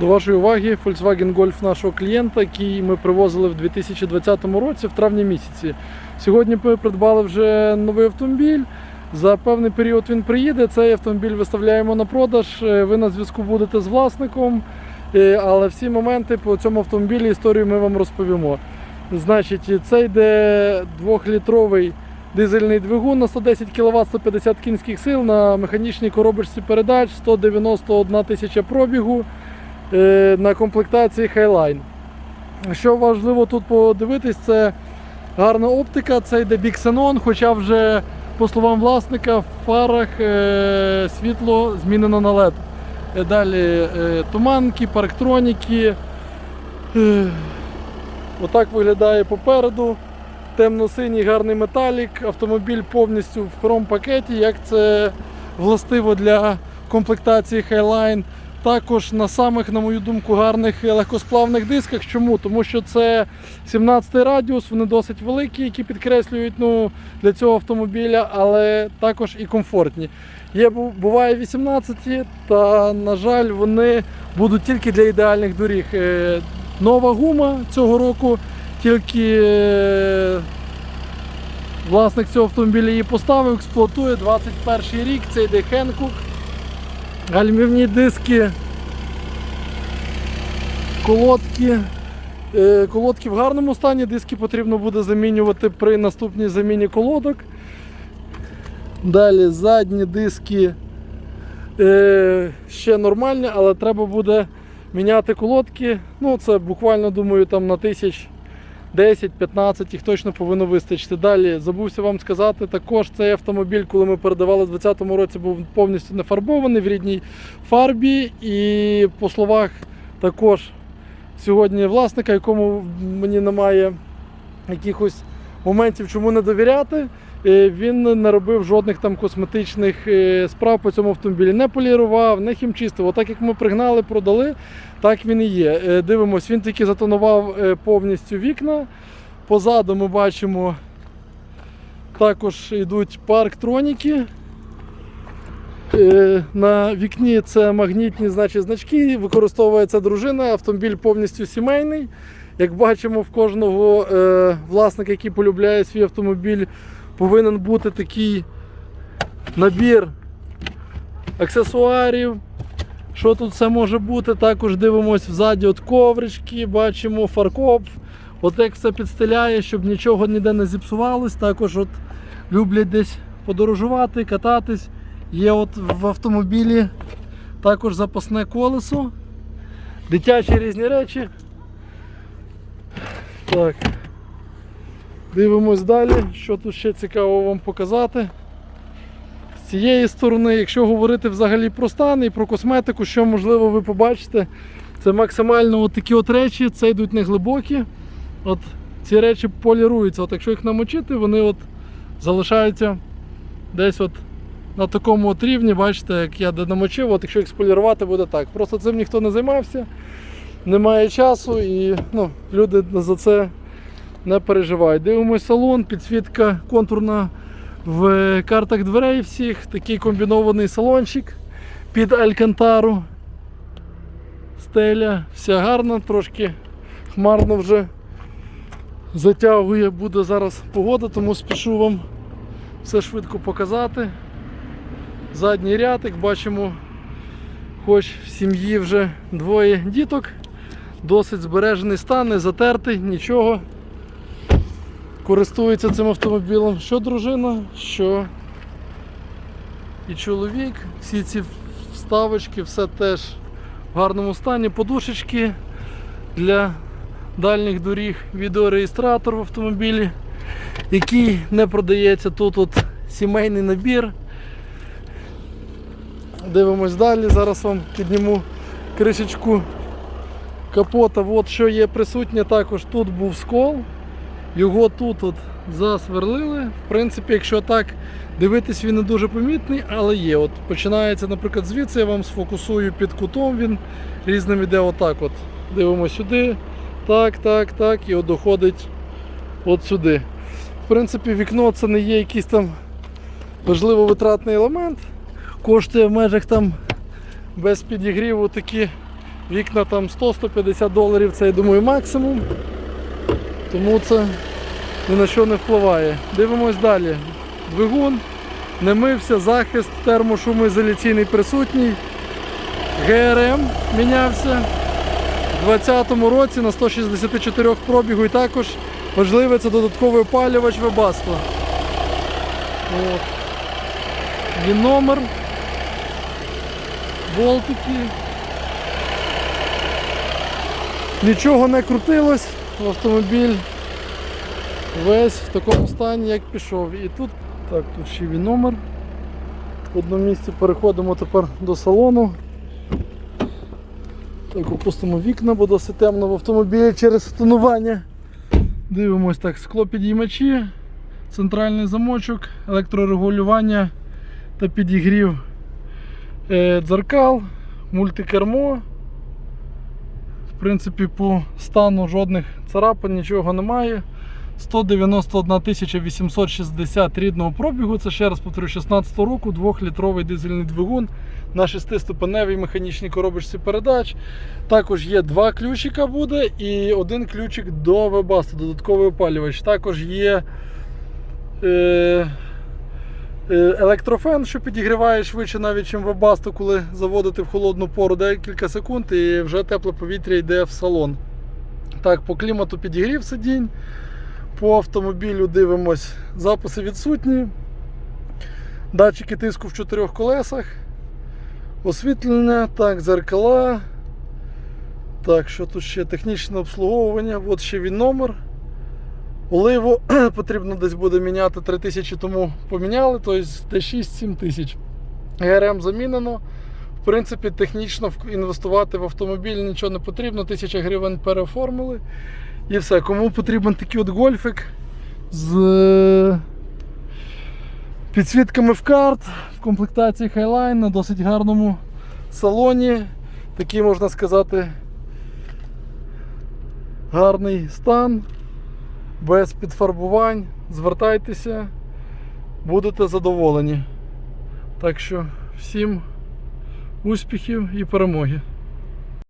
До вашої уваги Volkswagen Golf нашого клієнта, який ми привозили в 2020 році, в травні місяці. Сьогодні ми придбали вже новий автомобіль. За певний період він приїде. Цей автомобіль виставляємо на продаж. Е, Ви на зв'язку будете з власником. Е, Але всі моменти по цьому автомобілі історію ми вам розповімо. Значить, це йде 2-літровий дизельний двигун на 110 кВт 150 кінських сил на механічній коробочці передач 191 тисяча пробігу на комплектації Highline. Що важливо тут подивитись, це гарна оптика, це йде біксенон, хоча вже, по словам власника, в фарах е, світло змінено на LED. Е, Далі е, туманки, парктроніки. Е, Отак виглядає попереду. Темно-синій гарний металік, автомобіль повністю в хром-пакеті, як це властиво для комплектації Highline. Також на самих, на мою думку, гарних легкосплавних дисках. Чому? Тому що це 17 радіус, вони досить великі, які підкреслюють ну, для цього автомобіля, але також і комфортні. Є, буває 18, та, на жаль, вони будуть тільки для ідеальних доріг. Е, Нова гума цього року, тільки е, власник цього автомобіля її поставив, експлуатує 21 рік, це йде Хенкук. Гальмівні диски, колодки. Е, Колодки в гарному стані, диски потрібно буде замінювати при наступній заміні колодок. Далі задні диски е, ще нормальні, але треба буде міняти колодки. Ну, це буквально, думаю, там на тисяч 10-15 їх точно повинно вистачити. Далі забувся вам сказати, також цей автомобіль, коли ми передавали в 2020 році, був повністю не фарбований в рідній фарбі. І по словах також сьогодні власника, якому мені немає якихось моментів, чому не довіряти. Е, Він не робив жодних там косметичних е, справ по цьому автомобілі. Не полірував, не хімчистив. Отак як ми пригнали, продали, так він і є. Е, Дивимось, він тільки затонував повністю вікна. Позаду ми бачимо також йдуть парктроніки. Е, На вікні це магнітні значить, значки, використовується дружина, автомобіль повністю сімейний. Як бачимо, в кожного власника, який полюбляє свій автомобіль, повинен бути такий набір аксесуарів. Що тут все може бути? Також дивимося взаді от коврички, бачимо фаркоп. От як все підстеляє, щоб нічого ніде не зіпсувалось. Також от люблять десь подорожувати, кататись. Є от в автомобілі також запасне колесо, дитячі різні речі. Так. Дивимось далі, що тут ще цікаво вам показати. З цієї сторони, якщо говорити взагалі про стан і про косметику, що можливо ви побачите, це максимально от такі от речі, це йдуть не глибокі. От ці речі поліруються. От якщо їх намочити, вони от залишаються десь от на такому от рівні, бачите, як я намочив, от якщо їх сполірувати, буде так. Просто цим ніхто не займався, немає часу і ну, люди за це не переживають. Дивимось салон, підсвітка контурна в картах дверей всіх, такий комбінований салончик під алькантару. Стеля, вся гарна, трошки хмарно вже затягує, буде зараз погода, тому спішу вам все швидко показати. Задній ряд, бачимо, хоч в сім'ї вже двоє діток, досить збережений стан, не затертий, нічого. Користується цим автомобілем що дружина, що і чоловік. Всі ці вставочки, все теж в гарному стані. Подушечки для дальніх доріг, відеореєстратор в автомобілі, який не продається. Тут от сімейний набір. Дивимось далі. Зараз вам підніму кришечку капота. От що є присутнє, також тут був скол. Його тут от засверлили. В принципі, якщо так дивитись, він не дуже помітний, але є. От Починається, наприклад, звідси, я вам сфокусую під кутом, він різним іде отак. от. Дивимося сюди, так, так, так, і от доходить от сюди. В принципі, вікно це не є якийсь там важливо витратний елемент. Коштує в межах там без підігріву такі Вікна там 100-150 доларів, це я думаю максимум. Тому це ні на що не впливає. Дивимось далі. Двигун, не мився, захист, термошумоізоляційний присутній. ГРМ мінявся у 2020 році на 164 пробігу і також важливе це додатковий опалювач вебаства. От. Є номер. Болтики. Нічого не крутилось, автомобіль весь в такому стані, як пішов. І тут, так, тут ще є номер. В одному місці переходимо тепер до салону. Так, опустимо вікна, бо досить темно в автомобілі через тонування. Дивимось так, скло підіймачі, центральний замочок, електрорегулювання та підігрів е, дзеркал, мультикермо. Принципі, по стану жодних царапин, нічого немає. 191 860 рідного пробігу. Це ще раз повторю, 16 року, 2-літровий дизельний двигун на 6-ступеневій механічній коробочці передач. Також є два ключика буде і один ключик до вебасту, додатковий опалювач. Також є е, електрофен, що підігріває швидше навіть, ніж вебасту, коли заводити в холодну пору декілька секунд і вже тепле повітря йде в салон. Так, по клімату підігрів сидінь. По автомобілю дивимось, записи відсутні. Датчики тиску в чотирьох колесах. Освітлення, так, зеркала. Так, що тут ще технічне обслуговування. От ще він номер. Оливу потрібно десь буде міняти 3000 тому поміняли, тобто десь 6-7 тисяч. ГРМ замінено. В принципі, технічно інвестувати в автомобіль нічого не потрібно, 1000 гривень переоформили. І все. Кому потрібен такий от гольфик з е, підсвітками в карт, в комплектації Highline на досить гарному салоні. Такий, можна сказати, гарний стан, без підфарбувань. Звертайтеся, будете задоволені. Так що всім успіхів і перемоги!